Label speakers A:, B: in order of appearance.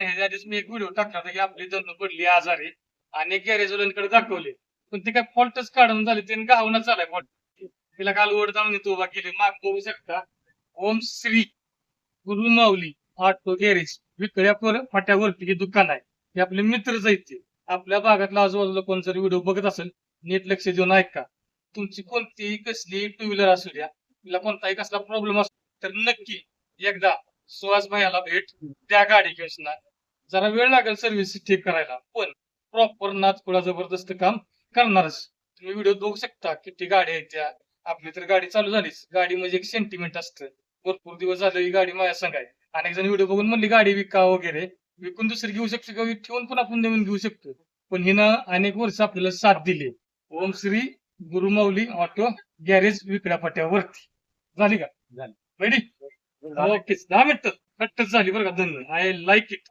A: ह्याच्या आधीच मी एक व्हिडिओ टाकला होता की आपली धनु पडली आजारी आणि गॅरेजवाल्यांकडे दाखवले. पण ते काय फॉल्टच काढून झाले ते गावना चालाय फॉल्ट तिला काल ओढ जाऊन येतो उभा केली. माग बघू शकता ओम श्री गुरु माऊली ऑटो गॅरेज विकड्या फाट्यावरती हे दुकान आहे. हे आपले मित्रच आहेत ते आपल्या भागातला आजूबाजूला कोण जर व्हिडिओ बघत असेल नीट लक्ष देऊन ऐका. तुमची कोणतीही कसली टू व्हीलर असू द्या तिला कोणताही कसला प्रॉब्लेम असतो तर नक्की एकदा सुहास भयाला भेट त्या गाडी घेऊन. जरा वेळ लागेल सर्व्हिस ठीक करायला. पण प्रॉपर नाचकुळा जबरदस्त काम करणारच. तुम्ही व्हिडिओ बघू शकता किती गाडी आहेत त्या. आपली तर गाडी चालू झालीच. गाडी म्हणजे एक सेंटिमेंट असतं. भरपूर दिवस झाले ही गाडी माझ्या आहे. अनेक जण व्हिडिओ बघून म्हणली गाडी विका वगैरे. विकून दुसरी घेऊ शकतो किंवा ठेवून पण आपण नवीन घेऊ शकतो. पण हिनं अनेक वर्ष आपल्याला साथ दिली. ओम श्री गुरुमाऊली ऑटो गॅरेज विकड्या फाट्यावरती झाली का?
B: झाली.
A: रेडी ओके दहा मिनिटं. झाली बरं का. धन्य आय लाईक इट